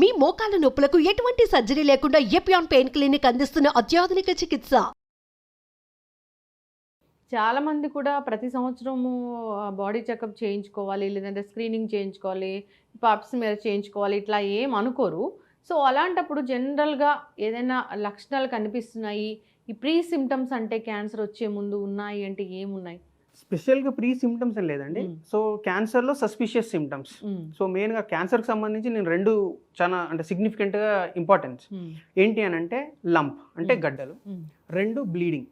మీ మోకాల నొప్పులకు ఎటువంటి సర్జరీ లేకుండా ఎపియాన్ పెయిన్ క్లినిక్ అందిస్తున్న అత్యాధునిక చికిత్స? చాలామంది కూడా ప్రతి సంవత్సరము బాడీ చెకప్ చేయించుకోవాలి లేదంటే స్క్రీనింగ్ చేయించుకోవాలి పప్స్ మీద చేయించుకోవాలి ఇట్లా ఏం అనుకోరు. సో అలాంటప్పుడు జనరల్గా ఏదైనా లక్షణాలు కనిపిస్తున్నాయి ఈ ప్రీ సిమ్టమ్స్ అంటే క్యాన్సర్ వచ్చే ముందు ఉన్నాయి అంటే ఏమున్నాయి? స్పెషల్గా ప్రీ సిమ్టమ్స్ లేదండి. సో క్యాన్సర్లో సస్పిషియస్ సిమ్టమ్స్ సో మెయిన్గా క్యాన్సర్కి సంబంధించి నేను రెండు చాలా అంటే సిగ్నిఫికెంట్గా ఇంపార్టెన్స్ ఏంటి అని అంటే లంప్ అంటే. గడ్డలు. రెండు బ్లీడింగ్.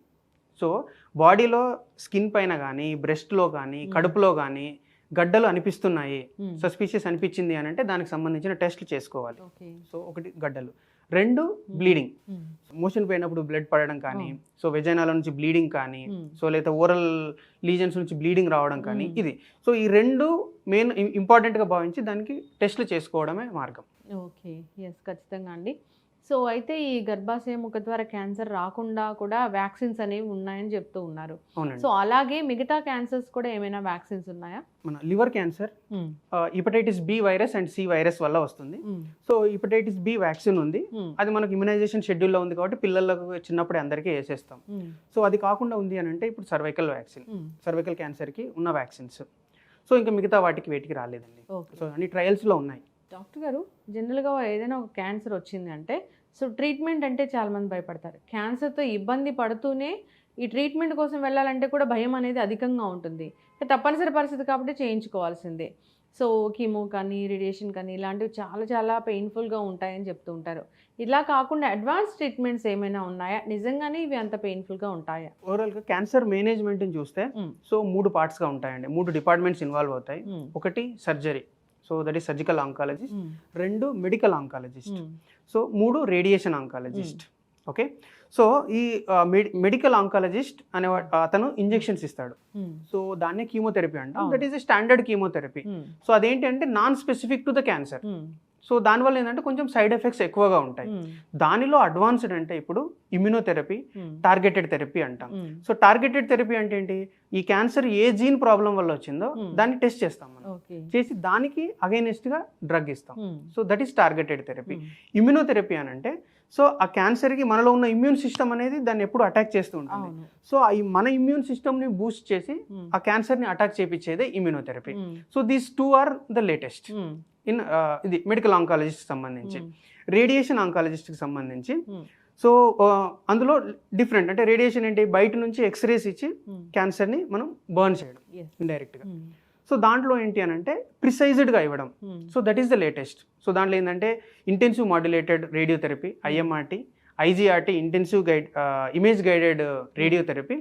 సో బాడీలో స్కిన్ పైన కానీ బ్రెస్ట్లో కానీ. కడుపులో కానీ గడ్డలు అనిపిస్తున్నాయి. సస్పిషియస్ అనిపించింది అని అంటే దానికి సంబంధించిన టెస్ట్లు చేసుకోవాలి. సో ఒకటి గడ్డలు. రెండు బ్లీడింగ్ ఉమ్, మోషన్ పోయినప్పుడు బ్లడ్ పడడం కానీ. సో వెజైనాల నుంచి బ్లీడింగ్ కానీ సో లేదా ఓరల్ లీజన్స్ నుంచి బ్లీడింగ్ రావడం కానీ. ఇది. సో ఈ రెండు మెయిన్ ఇంపార్టెంట్గా భావించి దానికి టెస్ట్లు చేసుకోవడమే మార్గం. ఓకే ఎస్ ఖచ్చితంగా అండి. సో అయితే ఈ గర్భాశయ ముఖ ద్వారా క్యాన్సర్ రాకుండా కూడా వ్యాక్సిన్స్ అనేవి ఉన్నాయని చెప్తూ ఉన్నారు. సో అలాగే మిగతా క్యాన్సర్స్ కూడా ఏమైనా వ్యాక్సిన్స్ ఉన్నాయా? మన liver cancer hepatitis B virus and C virus వల్ల వస్తుంది. సో హిపటైటిస్ బి వ్యాక్సిన్ ఉంది. అది మనకు ఇమ్యునైజేషన్ షెడ్యూల్లో ఉంది కాబట్టి పిల్లలకు చిన్నప్పుడే అందరికీ వేసేస్తాం. సో అది కాకుండా ఉంది అని అంటే ఇప్పుడు సర్వైకల్ వ్యాక్సిన్ సర్వైకల్ క్యాన్సర్కి ఉన్న వ్యాక్సిన్స్. సో ఇంకా మిగతా వాటికి వేటికి రాలేదండి. సో అన్ని ట్రయల్స్లో ఉన్నాయి. డాక్టర్ గారు జనరల్గా ఏదైనా ఒక క్యాన్సర్ వచ్చింది అంటే సో ట్రీట్మెంట్ అంటే చాలా మంది భయపడతారు. క్యాన్సర్తో ఇబ్బంది పడుతూనే ఈ ట్రీట్మెంట్ కోసం వెళ్ళాలంటే కూడా భయం అనేది అధికంగా ఉంటుంది. తప్పనిసరి పరిస్థితి కాబట్టి చేయించుకోవాల్సిందే. సో కీమో కానీ రేడియేషన్ కానీ ఇలాంటివి చాలా చాలా పెయిన్ఫుల్గా ఉంటాయని చెప్తూ ఉంటారు. ఇలా కాకుండా అడ్వాన్స్ ట్రీట్మెంట్స్ ఏమైనా ఉన్నాయా? నిజంగానే ఇవి అంత పెయిన్ఫుల్గా ఉంటాయా? ఓవరాల్గా క్యాన్సర్ మేనేజ్మెంట్ని చూస్తే. సో మూడు పార్ట్స్గా ఉంటాయండి. మూడు డిపార్ట్మెంట్స్ ఇన్వాల్వ్ అవుతాయి. ఒకటి surgery. So that is surgical oncologist. రెండు మెడికల్ ఆంకాలజిస్ట్. సో మూడు రేడియేషన్ ఆంకాలజిస్ట్ ఓకే సో ఈ మెడికల్ ఆంకాలజిస్ట్ అనే అతను ఇంజెక్షన్స్ ఇస్తాడు. సో దాన్నే కీమోథెరపీ అంటాం. That is standard chemotherapy. So అదేంటి అంటే non specific to the cancer. So దానివల్ల ఏంటంటే కొంచెం సైడ్ ఎఫెక్ట్స్ ఎక్కువగా ఉంటాయి. దానిలో అడ్వాన్స్డ్ అంటే ఇప్పుడు ఇమ్యునోథెరపీ. టార్గెటెడ్ థెరపీ అంటాం. సో టార్గెటెడ్ థెరపీ అంటే ఏంటి ఈ క్యాన్సర్ ఏ జీన్ ప్రాబ్లం వల్ల వచ్చిందో. దాన్ని టెస్ట్ చేస్తాం మనం చేసి దానికి against గా డ్రగ్ ఇస్తాం. So that is targeted therapy. Immunotherapy అని అంటే సో ఆ క్యాన్సర్కి మనలో ఉన్న ఇమ్యూన్ సిస్టమ్ అనేది దాన్ని ఎప్పుడు అటాక్ చేస్తూ ఉంటుంది సో ఈ మన ఇమ్యూన్ సిస్టమ్ని బూస్ట్ చేసి. ఆ క్యాన్సర్ని attack చేపించేదే immunotherapy. So these two are the latest. In ఇది మెడికల్ ఆంకాలజిస్ట్ సంబంధించి. రేడియేషన్ ఆంకాలజిస్ట్కి సంబంధించి. సో అందులో డిఫరెంట్ అంటే రేడియేషన్ ఏంటి బయట నుంచి ఎక్స్రేస్ ఇచ్చి. క్యాన్సర్ని మనం బర్న్ చేయడం. ఇండైరెక్ట్గా. సో దాంట్లో ఏంటి అని అంటే ప్రిసైజ్డ్గా ఇవ్వడం. మ్మ్. So that is the latest. So దాంట్లో ఏంటంటే intensive modulated radiotherapy IMRT IGRT intensive guide image guided radiotherapy.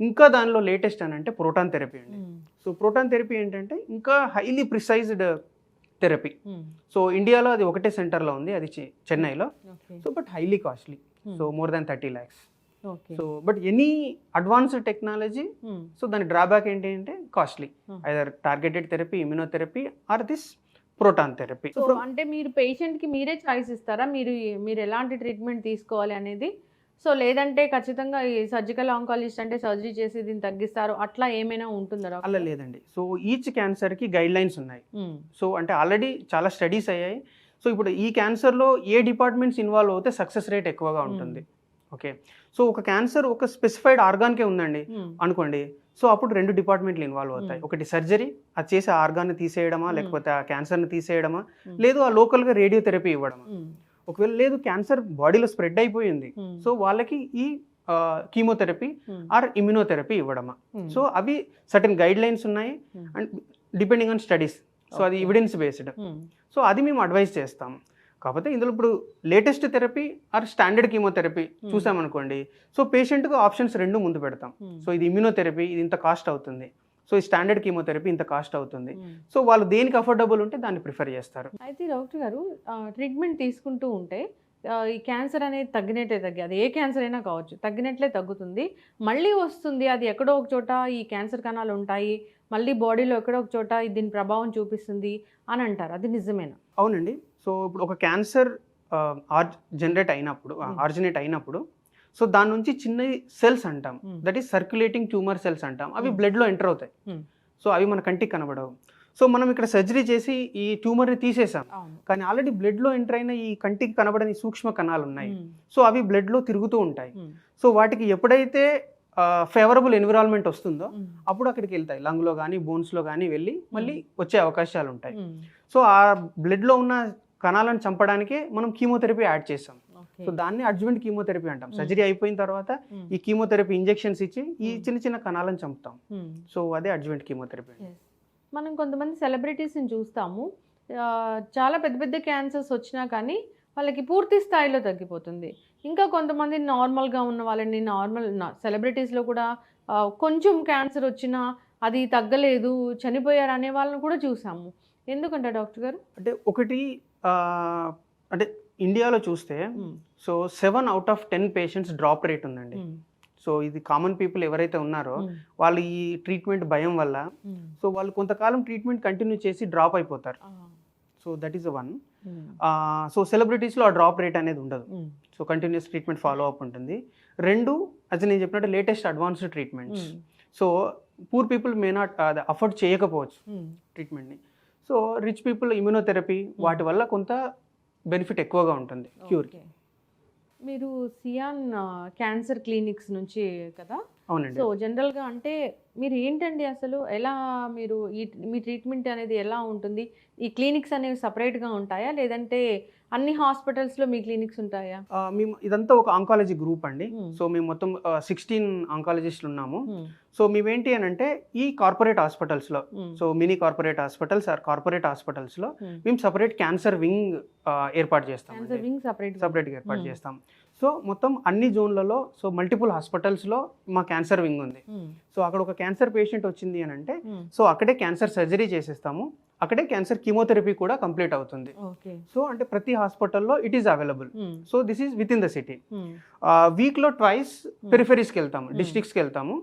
ఇంకా దానిలో లేటెస్ట్ అని అంటే ప్రోటాన్ థెరపీ అండి. మ్మ్. సో ప్రోటాన్ థెరపీ ఏంటంటే ఇంకా హైలీ ప్రిసైజ్డ్ థెరపీ. సో ఇండియాలో అది ఒకటే సెంటర్లో ఉంది అది చెన్నైలో. So but highly costly hmm. So more than thirty lakhs. So but any advanced technology hmm. So దాని డ్రాబ్యాక్ ఏంటి అంటే costly. Hmm. Either targeted therapy immunotherapy or this proton therapy అంటే మీరు పేషెంట్కి మీరే చాయిస్ ఇస్తారా? మీరు మీరు ఎలాంటి ట్రీట్మెంట్ తీసుకోవాలి అనేది? సో లేదంటే ఖచ్చితంగా ఈ సర్జికల్ ఆంకాలజిస్ట్ అంటే సర్జరీ చేసి దీన్ని తగ్గిస్తారు? అట్లా ఏమైనా ఉంటుందా? అలా లేదండి. సో ఈచ్ క్యాన్సర్కి గైడ్ లైన్స్ ఉన్నాయి. మ్మ్. సో అంటే ఆల్రెడీ చాలా స్టడీస్ అయ్యాయి. సో ఇప్పుడు ఈ క్యాన్సర్లో ఏ డిపార్ట్మెంట్స్ ఇన్వాల్వ్ అవుతే సక్సెస్ రేట్ ఎక్కువగా ఉంటుంది. ఓకే సో ఒక క్యాన్సర్ ఒక స్పెసిఫైడ్ ఆర్గాన్కే ఉందండి మ్మ్. అనుకోండి సో అప్పుడు రెండు డిపార్ట్మెంట్లు ఇన్వాల్వ్ అవుతాయి Hmm. ఒకటి సర్జరీ అది చేసే ఆర్గాన్ని తీసేయడమా Hmm. లేకపోతే ఆ క్యాన్సర్ని తీసేయడమా Hmm. లేదు ఆ లోకల్గా రేడియోథెరపీ ఇవ్వడమా. ఒకవేళ లేదు క్యాన్సర్ బాడీలో స్ప్రెడ్ అయిపోయింది. సో వాళ్ళకి ఈ కీమోథెరపీ. ఆర్ ఇమ్యునోథెరపీ ఇవ్వడమా. సో అవి సర్టన్ గైడ్ లైన్స్ ఉన్నాయి Hmm. And depending on studies so అది. Evidence based. సో అది మేము అడ్వైస్ చేస్తాం కాకపోతే ఇందులో ఇప్పుడు latest therapy or standard chemotherapy Hmm. చూసామనుకోండి. సో పేషెంట్కి ఆప్షన్స్ రెండు ముందు పెడతాం. సో ఇది ఇమ్యునోథెరపీ ఇది ఇంత కాస్ట్ అవుతుంది. సో ఈ స్టాండర్డ్ కీమోథెరపీ ఇంత కాస్ట్ అవుతుంది. సో వాళ్ళు దేనికి అఫోర్డబుల్ ఉంటే దాన్ని ప్రిఫర్ చేస్తారు. అయితే డాక్టర్ గారు ట్రీట్మెంట్ తీసుకుంటూ ఉంటే ఈ క్యాన్సర్ అనేది తగ్గినట్టే తగ్గి అది ఏ క్యాన్సర్ అయినా కావచ్చు తగ్గినట్లే తగ్గుతుంది. మళ్ళీ వస్తుంది అది ఎక్కడో ఒక చోట ఈ క్యాన్సర్ కణాలు ఉంటాయి మళ్ళీ బాడీలో ఎక్కడో ఒక చోట దీని ప్రభావం చూపిస్తుంది అని అంటారు. అది నిజమేనా? అవునండి. సో ఇప్పుడు ఒక క్యాన్సర్ ఆర్ జనరేట్ అయినప్పుడు Hmm. ఆర్జినేట్ అయినప్పుడు సో దాని నుంచి చిన్న సెల్స్ అంటాం. Hmm. That is circulating tumour cells అంటాం. అవి Hmm. బ్లడ్లో ఎంటర్ అవుతాయి. Hmm. సో అవి మన కంటికి కనబడవు. సో మనం ఇక్కడ సర్జరీ చేసి ఈ ట్యూమర్ని తీసేసాం. కానీ ఆల్రెడీ బ్లడ్లో ఎంటర్ అయిన ఈ కంటికి కనబడని సూక్ష్మ కణాలు ఉన్నాయి. సో అవి బ్లడ్లో తిరుగుతూ ఉంటాయి. సో వాటికి ఎప్పుడైతే ఫేవరబుల్ ఎన్విరాన్మెంట్ వస్తుందో అప్పుడు అక్కడికి వెళ్తాయి. లంగ్లో కానీ బోన్స్లో కానీ వెళ్ళి మళ్ళీ వచ్చే అవకాశాలు ఉంటాయి. సో ఆ బ్లడ్లో ఉన్న కణాలను చంపడానికే మనం కీమోథెరపీ యాడ్ చేసాం ఓకే. సో దాన్ని అడ్జువెంట్ కీమోథెరపీ అంటాం Hmm. సర్జరీ అయిపోయిన తర్వాత ఉమ్, ఈ కీమోథెరపీ ఇంజెక్షన్స్ ఇచ్చి ఈ Hmm. చిన్న చిన్న కణాలను చంపుతాం. సో అదే అడ్జువెంట్ కీమోథెరపీ. మనం కొంతమంది సెలబ్రిటీస్ని చూస్తాము చాలా పెద్ద పెద్ద క్యాన్సర్స్ వచ్చినా కానీ వాళ్ళకి పూర్తి స్థాయిలో తగ్గిపోతుంది ఇంకా కొంతమంది నార్మల్గా ఉన్న వాళ్ళని నార్మల్ సెలబ్రిటీస్లో కూడా కొంచెం క్యాన్సర్ వచ్చినా అది తగ్గలేదు చనిపోయారు అనే వాళ్ళని కూడా చూసాము ఎందుకంటే డాక్టర్ గారు అంటే ఒకటి అంటే ఇండియాలో చూస్తే so seven out of ten patients drop rate ఉందండి. సో ఇది కామన్ పీపుల్ ఎవరైతే ఉన్నారో వాళ్ళు ఈ ట్రీట్మెంట్ భయం వల్ల సో వాళ్ళు కొంతకాలం ట్రీట్మెంట్ కంటిన్యూ చేసి డ్రాప్ అయిపోతారు. So that is one. So సెలబ్రిటీస్లో ఆ డ్రాప్ రేట్ అనేది ఉండదు. So continuous treatment follow up ఉంటుంది. రెండు అది నేను చెప్పినట్టు latest advanced treatments. So poor people may not afford చేయకపోవచ్చు ట్రీట్మెంట్ని. సో రిచ్ పీపుల్ ఇమ్యూనోథెరపీ వాటి వల్ల కొంత బెనిఫిట్ ఎక్కువగా ఉంటుంది క్యూర్ ఓకే. మీరు సియాన్ క్యాన్సర్ క్లినిక్స్ నుంచి కదా? అవునండి. సో జనరల్గా అంటే మీరు ఏంటండి అసలు? ఎలా మీరు ఈ మీ ట్రీట్మెంట్ అనేది ఎలా ఉంటుంది? ఈ క్లినిక్స్ అనేవి సపరేట్గా ఉంటాయా? లేదంటే అన్ని హాస్పిటల్స్లో మీ క్లినిక్స్ ఉంటాయా? మేము ఇదంతా ఒక ఆంకాలజీ గ్రూప్ అండి. Hmm. సో మేము మొత్తం సిక్స్టీన్ ఆంకాలజిస్టులు ఉన్నాము. సో మేమేంటి అని అంటే ఈ కార్పొరేట్ హాస్పిటల్స్లో so mini corporate hospitals or corporate హాస్పిటల్స్లో మేము సపరేట్ క్యాన్సర్ వింగ్ ఏర్పాటు చేస్తాం వింగ్ సపరేట్ సపరేట్గా ఏర్పాటు Hmm. చేస్తాం. సో మొత్తం అన్ని జోన్లలో సో మల్టిపుల్ హాస్పిటల్స్లో మా క్యాన్సర్ వింగ్ ఉంది. సో అక్కడ ఒక క్యాన్సర్ పేషెంట్ వచ్చింది అని అంటే సో అక్కడే క్యాన్సర్ సర్జరీ చేసేస్తాము. అక్కడే క్యాన్సర్ కీమోథెరపీ కూడా కంప్లీట్ అవుతుంది. సో అంటే ప్రతి హాస్పిటల్లో it is available so this is with in the city వీక్లో ట్వైస్ పెరిఫెరీస్కి వెళ్తాము Hmm. డిస్ట్రిక్ట్స్కి వెళ్తాము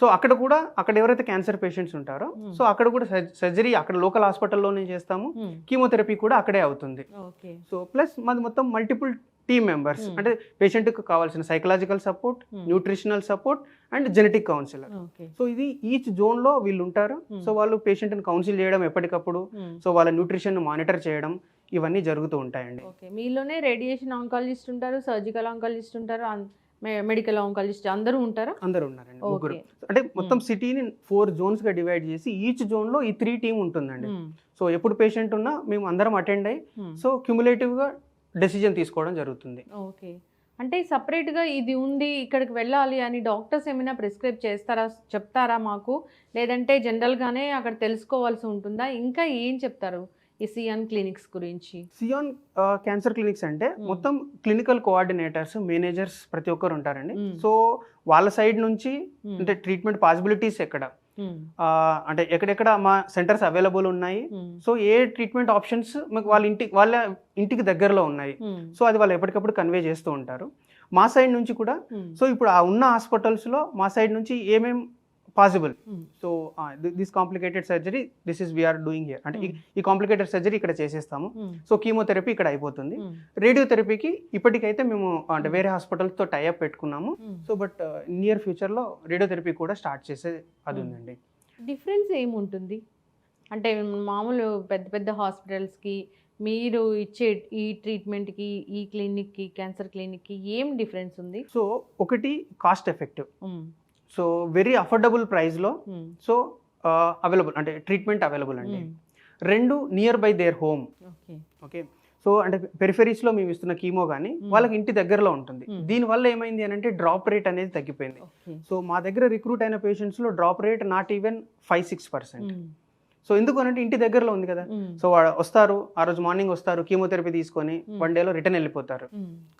సో అక్కడ కూడా అక్కడ ఎవరైతే క్యాన్సర్ పేషెంట్స్ ఉంటారో Hmm. సో అక్కడ కూడా సర్జరీ అక్కడ లోకల్ హాస్పిటల్లోనే చేస్తాము. కీమోథెరపీ కూడా అక్కడే అవుతుంది. సో ప్లస్ మాది మొత్తం మల్టిపుల్ టీమ్ మెంబర్స్ Hmm. అంటే పేషెంట్కి కావాల్సిన psychological support nutritional support and genetic counsellor so ఇది ఈచ్ జోన్లో వీళ్ళు ఉంటారు. Hmm. సో వాళ్ళు పేషెంట్ని కౌన్సిల్ చేయడం ఎప్పటికప్పుడు. సో వాళ్ళ న్యూట్రిషన్ మానిటర్ చేయడం ఇవన్నీ జరుగుతూ ఉంటాయండి. మీలోనే రేడియేషన్ ఆంకాలజిస్ట్ ఉంటారు సర్జికల్ ఆంకాలజిస్ట్ ఉంటారు మెడికల్ ఆంకాలజిస్ట్ అందరూ ఉంటారా? అందరూ ఉన్నారండి ముగ్గురు. అంటే మొత్తం సిటీని ఫోర్ జోన్స్గా డివైడ్ చేసి ఈచ్ జోన్లో ఈ త్రీ టీమ్ ఉంటుందండి. సో ఎప్పుడు పేషెంట్ ఉన్నా మేము అందరం అటెండ్ అయ్యి సో క్యుములేటివ్గా డెసిజన్ తీసుకోవడం జరుగుతుంది. ఓకే. అంటే సపరేట్గా ఇది ఉంది ఇక్కడికి వెళ్ళాలి అని డాక్టర్స్ ఏమైనా ప్రిస్క్రైబ్ చేస్తారా చెప్తారా మాకు? లేదంటే జనరల్గానే అక్కడ తెలుసుకోవాల్సి ఉంటుందా? ఇంకా ఏం చెప్తారు ఈ సియాన్ క్లినిక్స్ గురించి? సియాన్ క్యాన్సర్ క్లినిక్స్ అంటే. మొత్తం క్లినికల్ కోఆర్డినేటర్స్ మేనేజర్స్ ప్రతి ఒక్కరు ఉంటారండి. సో వాళ్ళ సైడ్ నుంచి అంటే ట్రీట్మెంట్ పాసిబిలిటీస్ ఎక్కడ? అంటే ఎక్కడెక్కడ మా సెంటర్స్ అవైలబుల్ ఉన్నాయి. సో ఏ ట్రీట్మెంట్ ఆప్షన్స్ మాకు వాళ్ళ ఇంటి వాళ్ళ ఇంటికి దగ్గరలో ఉన్నాయి. సో అది వాళ్ళు ఎప్పటికప్పుడు కన్వే చేస్తూ ఉంటారు. మా సైడ్ నుంచి కూడా సో ఇప్పుడు ఆ ఉన్న హాస్పిటల్స్లో మా సైడ్ నుంచి ఏమేం possible so this complicated surgery this is we are doing here అంటే ఈ- కాంప్లికేటెడ్ సర్జరీ ఇక్కడ చేసేస్తాము. సో కీమోథెరపీ ఇక్కడ అయిపోతుంది. రేడియోథెరపీకి ఇప్పటికైతే మేము అంటే వేరే హాస్పిటల్స్తో టైఅప్ పెట్టుకున్నాము. సో బట్ నియర్ ఫ్యూచర్లో రేడియోథెరపీ కూడా స్టార్ట్ చేసే అది Hmm. ఉందండి. డిఫరెన్స్ ఏముంటుంది? అంటే మామూలు పెద్ద పెద్ద హాస్పిటల్స్కి మీరు ఇచ్చే ఈ ట్రీట్మెంట్కి ఈ క్లినిక్కి క్యాన్సర్ క్లినిక్కి ఏం డిఫరెన్స్ ఉంది? సో ఒకటి cost effective so very affordable ప్రైస్లో సో అవైలబుల్ అంటే ట్రీట్మెంట్ అవైలబుల్ అండి. రెండు nearby their home okay so అంటే పెరిఫెరీస్లో మేము ఇస్తున్న కీమో కానీ Hmm. వాళ్ళకి ఇంటి దగ్గరలో ఉంటుంది. Hmm. దీనివల్ల ఏమైంది అని అంటే డ్రాప్ రేట్ అనేది తగ్గిపోయింది. సో మా దగ్గర రిక్రూట్ అయిన పేషెంట్స్లో drop rate not even five six percent so ఎందుకు అనంటే ఇంటి దగ్గరలో ఉంది కదా. సో వస్తారు ఆ రోజు మార్నింగ్ వస్తారు కీమోథెరపీ తీసుకొని Hmm. వన్ డేలో రిటర్న్ వెళ్ళిపోతారు.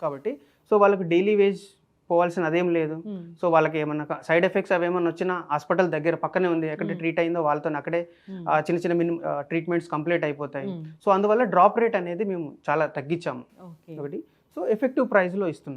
కాబట్టి సో వాళ్ళకి డైలీ వేజ్ పోవాల్సిన అదేం లేదు. సో వాళ్ళకి ఏమన్నా సైడ్ ఎఫెక్ట్స్ అవి ఏమన్నా వచ్చినా హాస్పిటల్ దగ్గర పక్కనే ఉంది. ఎక్కడ. ట్రీట్ అయిందో వాళ్ళతో అక్కడే చిన్న చిన్న మినిమం ట్రీట్మెంట్స్ కంప్లీట్ అయిపోతాయి. సో అందువల్ల డ్రాప్ రేట్ అనేది మేము చాలా తగ్గించాము. ఒకటి. సో ఎఫెక్టివ్ ప్రైస్లో ఇస్తున్నాం.